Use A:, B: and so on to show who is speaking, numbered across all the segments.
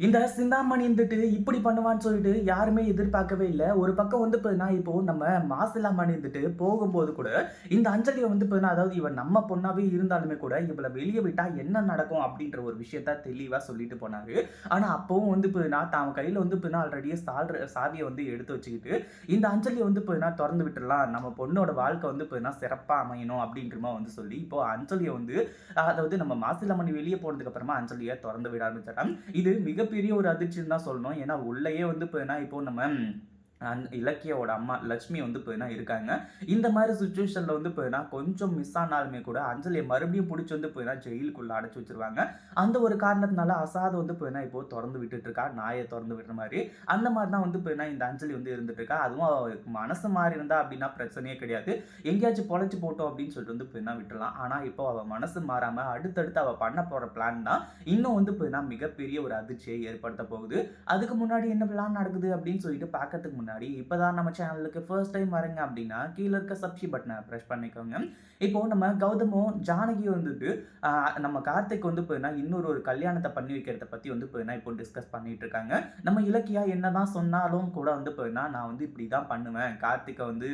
A: இந்த சிந்தாமணி இருந்துட்டு இப்படி பண்ணுவான்னு சொல்லிட்டு யாருமே எதிர்பார்க்கவே இல்லை. ஒரு பக்கம் வந்து பார்த்தீங்கன்னா இப்போ நம்ம மாசிலாமணி இருந்துட்டு போகும்போது கூட இந்த அஞ்சலியை வந்து பார்த்தீங்கன்னா அதாவது இவன் நம்ம பொண்ணாவே இருந்தாலுமே கூட இவளை வெளியே விட்டா என்ன நடக்கும் அப்படின்ற ஒரு விஷயத்த தெளிவாக சொல்லிட்டு போனாரு. ஆனால் அப்பவும் வந்து பார்த்தீங்கன்னா தான் கையில் வந்து பார்த்தீங்கன்னா ஆல்ரெடியே சால்ற சாவியை வந்து எடுத்து வச்சுக்கிட்டு இந்த அஞ்சலியை வந்து பார்த்தீங்கன்னா திறந்து விட்டுடலாம் நம்ம பொண்ணோட வாழ்க்கை வந்து பார்த்தீங்கன்னா சிறப்பாக அமையணும் அப்படின்றமா வந்து சொல்லி இப்போ அஞ்சலியை வந்து அதாவது நம்ம மாசிலாமணி வெளியே போனதுக்கு அப்புறமா அஞ்சலியை திறந்து விட ஆரம்பிச்சிடலாம் இது மிகப்பெரிய ஒரு அதிர்ச்சின்னு தான் சொல்லணும். ஏன்னா உள்ளேயே வந்து இப்போ என்ன இப்போ நம்ம அந் இலக்கியோட அம்மா லட்சுமி வந்து இப்போ இருக்காங்க? இந்த மாதிரி சுச்சுவேஷனில் வந்து இப்போ கொஞ்சம் மிஸ் ஆனாலுமே கூட அஞ்சலியை மறுபடியும் பிடிச்சி வந்து போய்னா ஜெயிலுக்குள்ளே அடைச்சி வச்சிருவாங்க. அந்த ஒரு காரணத்தினால அசாத வந்து இப்போ இப்போ திறந்து விட்டுட்டு இருக்கா? நாயை திறந்து விடுற மாதிரி. அந்த மாதிரி தான் வந்து இப்போ இந்த அஞ்சலி வந்து இருந்துட்டு இருக்கா? அதுவும் அவ மனசு மாறி இருந்தா அப்படின்னா பிரச்சனையே கிடையாது. எங்கேயாச்சும் பொழைச்சி போட்டோம் அப்படின்னு சொல்லிட்டு வந்து இப்போ விட்டுலாம் ஆனால் இப்போ அவள் மனசு மாறாமல் அடுத்தடுத்து அவள் பண்ண போகிற பிளான் தான் இன்னும் வந்து இப்போ மிகப்பெரிய ஒரு அதிர்ச்சியை ஏற்படுத்த போகுது. அதுக்கு முன்னாடி என்ன பிளான் நடக்குது அப்படின்னு சொல்லிட்டு பார்க்கறதுக்கு முன்னாடி இப்போதான் நம்ம சேனலுக்கு ஃபர்ஸ்ட் டைம் வரீங்க அப்படின்னா கீழே இருக்க சப்ஸ்கிரைப் பட்டனை ப்ரெஸ் பண்ணிக்கோங்க. இப்போ நம்ம கௌதமும் ஜானகியும் வந்துட்டு நம்ம கார்த்திக் வந்து போயினா இன்னொரு ஒரு கல்யாணத்தை பண்ணி வைக்கிறத பற்றி வந்து போயினா இப்போ டிஸ்கஸ் பண்ணிட்டு இருக்காங்க. நம்ம இலக்கியா என்னதான் சொன்னாலும் கூட வந்து போயினா நான் வந்து இப்படி தான் பண்ணுவேன். கார்த்திகை வந்து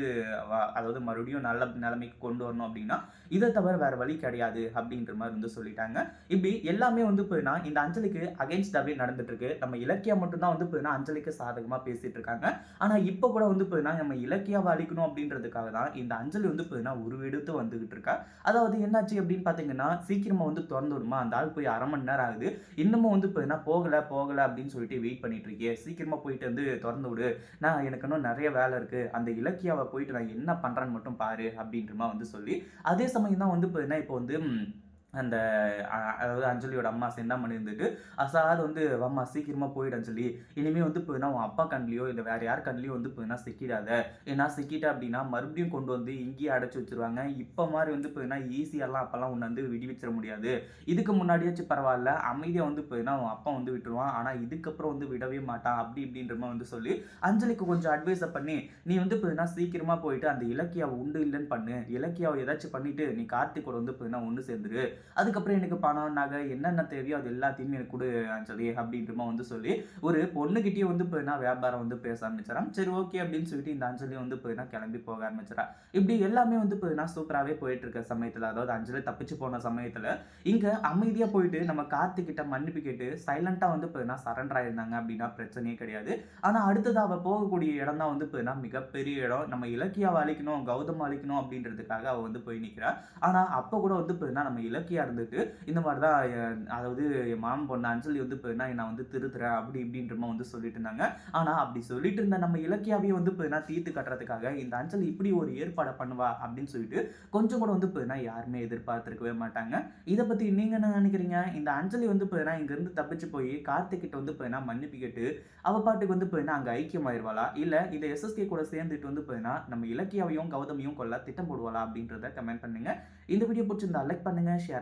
A: அதாவது மறுபடியும் நல்ல நிலைமைக்கு கொண்டு வரணும் அப்படின்னா இதை தவிர வேற வழி கிடையாது அப்படின்ற மாதிரி வந்து சொல்லிட்டாங்க. இப்படி எல்லாமே வந்து போயினா இந்த அஞ்சலிக்கு அகைன்ஸ்டாகவே நடந்துட்டு இருக்கு. நம்ம இலக்கியா மட்டும்தான் வந்து போயினா அஞ்சலிக்கு சாதகமாக பேசிட்டு இருக்காங்க. ஆனால் இப்போ கூட வந்து பார்த்தீங்கன்னா நம்ம இலக்கியாவை அழிக்கணும் அப்படின்றதுக்காக தான் இந்த அஞ்சலி வந்து பார்த்தீங்கன்னா உருவெடுத்து வந்துகிட்டு இருக்கா. அதாவது என்னாச்சு அப்படின்னு பார்த்தீங்கன்னா சீக்கிரமாக வந்து திறந்து விடுமா அந்த ஆள் போய் அரை மணி நேரம் ஆகுது. இன்னமும் வந்து பார்த்தீங்கன்னா போகலை போகலை அப்படின்னு சொல்லிட்டு வெயிட் பண்ணிட்டு இருக்கே சீக்கிரமாக போயிட்டு வந்து திறந்து விடு. நான் எனக்கு இன்னும் நிறைய வேலை இருக்குது அந்த இலக்கியாவை போயிட்டு நான் என்ன பண்ணுறேன்னு மட்டும் பாரு அப்படின்றமா வந்து சொல்லி அதே சமயம் தான் வந்து பார்த்தீங்கன்னா இப்போ வந்து அந்த அதாவது அஞ்சலியோட அம்மா செந்தாமணி பண்ணியிருந்துட்டு அசாது வந்து அம்மா சீக்கிரமாக போயிடு அஞ்சலி. இனிமேல் வந்து போயினா உன் அப்பா கண்லேயோ இல்லை வேறு யார் கண்லேயோ வந்து போயினா சிக்கிடாத. ஏன்னா சிக்கிட்ட அப்படின்னா மறுபடியும் கொண்டு வந்து இங்கேயே அடைச்சி வச்சிருவாங்க. இப்போ மாதிரி வந்து போயினா ஈஸியெல்லாம் அப்போல்லாம் உன்னை வந்து விடுவிச்சிட முடியாது. இதுக்கு முன்னாடியாச்சும் பரவாயில்ல. அமைதியாக வந்து போயினா உன் அப்பா வந்து விட்டுருவான். ஆனால் இதுக்கப்புறம் வந்து விடவே மாட்டான். அப்படி இப்படின்ற மாதிரி வந்து சொல்லி அஞ்சலிக்கு கொஞ்சம் அட்வைஸை பண்ணி நீ வந்து போயினா சீக்கிரமாக போயிட்டு அந்த இலக்கியாவை உண்டு இல்லைன்னு பண்ணு. இலக்கியாவை ஏதாச்சும் பண்ணிட்டு நீ கார்த்திகோட வந்து போயினா ஒன்று சேர்ந்துரு. அதுக்கப்புறம் எனக்கு பணம் நகை என்னென்ன தேவையோ அது எல்லாத்தையுமே எனக்கு கொடு அஞ்சலி அப்படின்றமா வந்து சொல்லி ஒரு பொண்ணுகிட்டயே வந்து போயினா வியாபாரம் வந்து பேச ஆரம்பிச்சிடறான் சரி ஓகே அப்படின்னு சொல்லிட்டு இந்த அஞ்சலி வந்து போயினா கிளம்பி போக ஆரம்பிச்சிடறா இப்படி எல்லாமே வந்து போயினா சூப்பராகவே போயிட்டு இருக்க சமயத்தில் அதாவது அஞ்சலி தப்பிச்சு போன சமயத்தில் இங்கே அமைதியாக போயிட்டு நம்ம காத்துக்கிட்ட மன்னிப்பு கேட்டு சைலண்ட்டாக வந்து போயினா சரண்டர் ஆயிருந்தாங்க அப்படின்னா பிரச்சனையே கிடையாது. ஆனால் அடுத்தது அவள் போகக்கூடிய இடம் தான் வந்து போயினா மிகப்பெரிய இடம். நம்ம இலக்கியாவை அழிக்கணும் கௌதம் அழிக்கணும் அப்படின்றதுக்காக அவள் வந்து போய் நிற்கிறா ஆனால் அப்போ கூட வந்து போயினா நம்ம இலக்கிய இருந்துட்டு இந்த மாதிரி தான் அதாவது என் மாமன் பொண்ணு அஞ்சலி வந்து போயினா நான் வந்து திருத்துறேன் அப்படி இப்படின்றமா வந்து சொல்லிட்டு இருந்தாங்க. ஆனால் அப்படி சொல்லிட்டு இருந்த நம்ம இலக்கியாவையும் வந்து போயினா தீர்த்து கட்டுறதுக்காக இந்த அஞ்சலி இப்படி ஒரு ஏற்பாடை பண்ணுவா அப்படின்னு சொல்லிட்டு கொஞ்சம் கூட வந்து போயினா யாருமே எதிர்பார்த்துருக்கவே மாட்டாங்க. இதை பற்றி நீங்கள் என்ன நினைக்கிறீங்க? இந்த அஞ்சலி வந்து போயினா இங்கேருந்து தப்பிச்சு போய் கார்த்திகிட்ட வந்து வந்து போயினா மன்னிப்பு கேட்டு அவ பாட்டுக்கு வந்து போயினா அங்கே ஐக்கியமாயிருவாளா? இல்லை இந்த எஸ்எஸ்கே கூட சேர்ந்துட்டு வந்து போயினா நம்ம இலக்கியாவையும் கௌதமையும் கொல்ல திட்டம் போடுவாளா அப்படின்றத கமெண்ட் பண்ணுங்க. இந்த வீடியோ பிடிச்சிருந்தா லைக் பண்ணுங்க ஷேர்